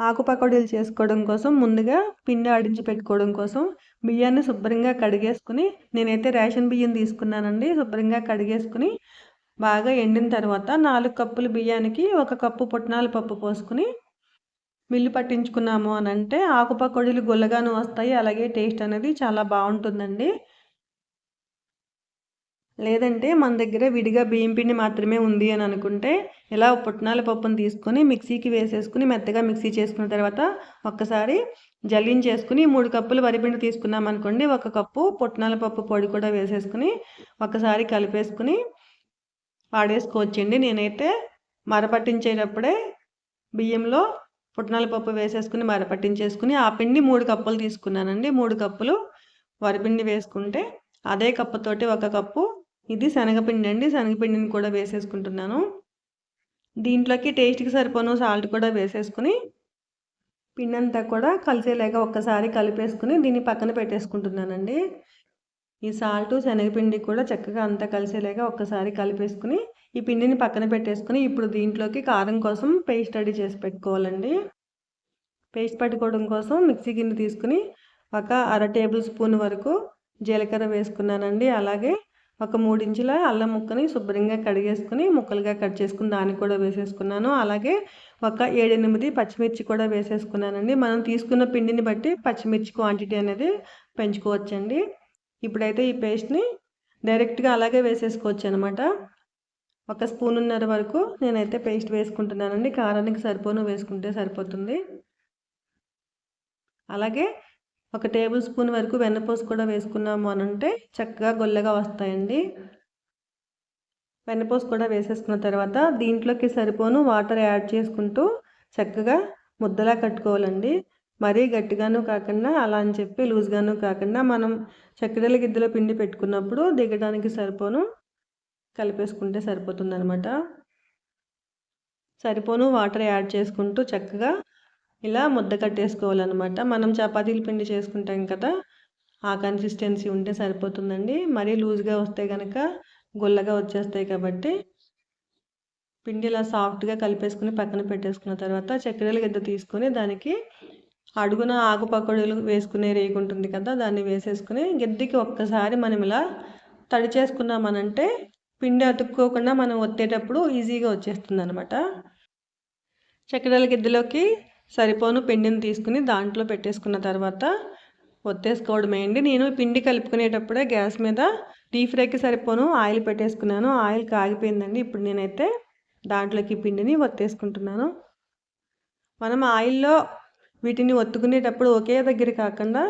ఆకు పకోడీలు చేసుకోవడం కోసం ముందుగా పిండి ఆడించి పెట్టుకోవడం కోసం బియ్యాన్ని శుభ్రంగా కడిగేసుకుని నేనైతే రేషన్ బియ్యం తీసుకున్నానండి. శుభ్రంగా కడిగేసుకుని బాగా ఎండిన తర్వాత నాలుగు కప్పులు బియ్యానికి ఒక కప్పు పుట్నాల పప్పు పోసుకుని మిల్లు పట్టించుకున్నాము అని అంటే ఆకు పకోడీలు గుల్లగాను వస్తాయి. అలాగే టేస్ట్ అనేది చాలా బాగుంటుందండి. లేదంటే మన దగ్గర విడిగా బియ్యం పిండి మాత్రమే ఉంది అని అనుకుంటే ఇలా పుట్నాల పప్పును తీసుకొని మిక్సీకి వేసేసుకుని మెత్తగా మిక్సీ చేసుకున్న తర్వాత ఒక్కసారి జల్లించేసుకుని మూడు కప్పులు వరిపిండి తీసుకున్నాం అనుకోండి ఒక కప్పు పుట్నాల పప్పు పొడి కూడా వేసేసుకుని ఒకసారి కలిపేసుకుని వాడేసుకోవచ్చండి నేనైతే మరపట్టించేటప్పుడే బియ్యంలో పుట్నాల పప్పు వేసేసుకుని మరపట్టించేసుకుని ఆ పిండి మూడు కప్పులు తీసుకున్నానండి. మూడు కప్పులు వరిపిండి వేసుకుంటే అదే కప్పుతోటి ఒక కప్పు ఇది శనగపిండి అండి. శనగపిండిని కూడా వేసేసుకుంటున్నాను. దీంట్లోకి టేస్ట్కి సరిపోను సాల్ట్ కూడా వేసేసుకుని పిండి అంతా కూడా కలిసేలాగా ఒక్కసారి కలిపేసుకుని దీన్ని పక్కన పెట్టేసుకుంటున్నానండి. ఈ సాల్ట్ శనగపిండి కూడా చక్కగా అంతా కలిసేలాగా ఒక్కసారి కలిపేసుకుని ఈ పిండిని పక్కన పెట్టేసుకుని ఇప్పుడు దీంట్లోకి కారం కోసం పేస్ట్ రెడీ చేసి పెట్టుకోవాలండి. పేస్ట్ పెట్టుకోవడం కోసం మిక్సీ గిన్నె తీసుకుని ఒక అర టేబుల్ స్పూన్ వరకు జీలకర్ర వేసుకున్నానండి. అలాగే ఒక మూడించుల అల్లం ముక్కని శుభ్రంగా కడిగేసుకుని ముక్కలుగా కట్ చేసుకుని దాన్ని కూడా వేసేసుకున్నాను. అలాగే ఒక ఏడెనిమిది పచ్చిమిర్చి కూడా వేసేసుకున్నానండి. మనం తీసుకున్న పిండిని బట్టి పచ్చిమిర్చి క్వాంటిటీ అనేది పెంచుకోవచ్చండి. ఇప్పుడైతే ఈ పేస్ట్ని డైరెక్ట్గా అలాగే వేసేసుకోవచ్చు అనమాట ఒక స్పూనున్నర వరకు నేనైతే పేస్ట్ వేసుకుంటున్నానండి. కారానికి సరిపోను వేసుకుంటే సరిపోతుంది. అలాగే ఒక టేబుల్ స్పూన్ వరకు వెన్నపూస కూడా వేసుకున్నాము అని చక్కగా గొల్లగా వస్తాయండి. వెన్నపూస కూడా వేసేసుకున్న తర్వాత దీంట్లోకి సరిపోను వాటర్ యాడ్ చేసుకుంటూ చక్కగా ముద్దలా కట్టుకోవాలండి. మరీ గట్టిగాను కాకుండా అలా అని చెప్పి లూజ్గాను కాకుండా మనం చక్కెరల గిద్దెలో పిండి పెట్టుకున్నప్పుడు దిగడానికి సరిపోను. కలిపేసుకుంటే సరిపోతుంది సరిపోను వాటర్ యాడ్ చేసుకుంటూ చక్కగా ఇలా ముద్ద కట్టేసుకోవాలన్నమాట. మనం చపాతీలు పిండి చేసుకుంటాం కదా ఆ కన్సిస్టెన్సీ ఉంటే సరిపోతుందండి. మరీ లూజ్గా వస్తే కనుక గుల్లగా వచ్చేస్తాయి కాబట్టి పిండి ఇలా సాఫ్ట్గా కలిపేసుకుని పక్కన పెట్టేసుకున్న తర్వాత చక్కెరల గిద్ద తీసుకొని దానికి అడుగున ఆకు పకోడీలు వేసుకునే రేగు ఉంటుంది కదా దాన్ని వేసేసుకుని గిద్దకి ఒక్కసారి మనం ఇలా తడి చేసుకున్నామనంటే పిండి అతుక్కోకుండా మనం ఒత్తేటప్పుడు ఈజీగా వచ్చేస్తుంది అనమాట చక్కెరల గిద్దలోకి సరిపోను పిండిని తీసుకుని దాంట్లో పెట్టేసుకున్న తర్వాత ఒత్తేసుకోవడమే అండి నేను పిండి కలుపుకునేటప్పుడే గ్యాస్ మీద డీప్ ఫ్రైకి సరిపోను ఆయిల్ పెట్టేసుకున్నాను. ఆయిల్ కాగిపోయిందండి. ఇప్పుడు నేనైతే దాంట్లోకి పిండిని ఒత్తేసుకుంటున్నాను. మనం ఆయిల్లో వీటిని ఒత్తుకునేటప్పుడు ఒకే దగ్గర కాకుండా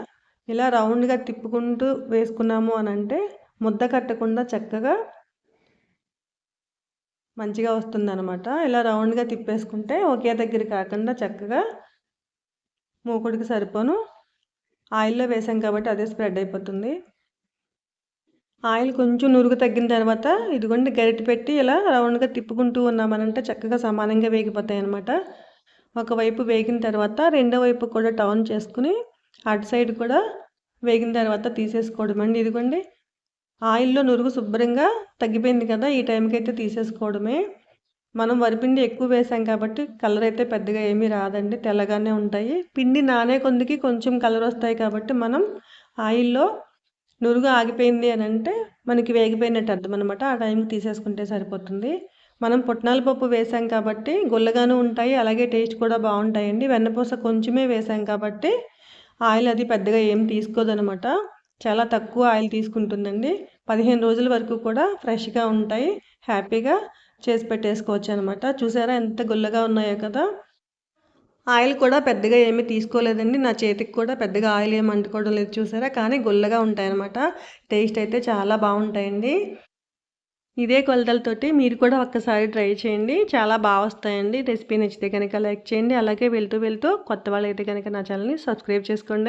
ఇలా రౌండ్గా తిప్పుకుంటూ వేసుకున్నాము అని అంటే ముద్ద కట్టకుండా చక్కగా మంచిగా వస్తుంది అనమాట ఇలా రౌండ్గా తిప్పేసుకుంటే ఒకే దగ్గర కాకుండా చక్కగా మూకుడికి సరిపోను. ఆయిల్లో వేసాం కాబట్టి అదే స్ప్రెడ్ అయిపోతుంది. ఆయిల్ కొంచెం నురుగు తగ్గిన తర్వాత ఇదిగోండి గరిటె పెట్టి ఇలా రౌండ్గా తిప్పుకుంటూ ఉన్నామనంటే చక్కగా సమానంగా వేగిపోతాయి అనమాట ఒకవైపు వేగిన తర్వాత రెండో వైపు కూడా టర్న్ చేసుకుని అటు సైడ్ కూడా వేగిన తర్వాత తీసేసుకోవడం అండి ఇదిగోండి ఆయిల్లో నురుగు శుభ్రంగా తగ్గిపోయింది కదా ఈ టైంకి అయితే తీసేసుకోవడమే. మనం వరిపిండి ఎక్కువ వేసాం కాబట్టి కలర్ అయితే పెద్దగా ఏమీ రాదండి తెల్లగానే ఉంటాయి. పిండి నానే కొందికి కొంచెం కలర్ వస్తాయి కాబట్టి మనం ఆయిల్లో నురుగు ఆగిపోయింది అని అంటే మనకి వేగిపోయినట్టు అర్థం అనమాట ఆ టైంకి తీసేసుకుంటే సరిపోతుంది. మనం పుట్నాల పప్పు వేసాం కాబట్టి గుల్లగాను ఉంటాయి అలాగే టేస్ట్ కూడా బాగుంటాయండి. వెన్నపూస కొంచెమే వేసాం కాబట్టి ఆయిల్ అది పెద్దగా ఏం తీసుకోదనమాట చాలా తక్కువ ఆయిల్ తీసుకుంటుందండి. పదిహేను రోజుల వరకు కూడా ఫ్రెష్గా ఉంటాయి. హ్యాపీగా చేసి పెట్టేసుకోవచ్చు అనమాట చూసారా ఎంత గుల్లగా ఉన్నాయో కదా. ఆయిల్ కూడా పెద్దగా ఏమీ తీసుకోలేదండి. నా చేతికి కూడా పెద్దగా ఆయిల్ ఏమి అంటుకోవడం లేదు చూసారా. కానీ గుల్లగా ఉంటాయి అనమాట టేస్ట్ అయితే చాలా బాగుంటాయండి. ఇదే కొలతలతోటి మీరు కూడా ఒక్కసారి ట్రై చేయండి. చాలా బాగా వస్తాయండి. రెసిపీ నచ్చితే కనుక లైక్ చేయండి. అలాగే వెళ్తూ వెళ్తూ కొత్త వాళ్ళు అయితే కనుక నా ఛానల్ని సబ్స్క్రైబ్ చేసుకోండి.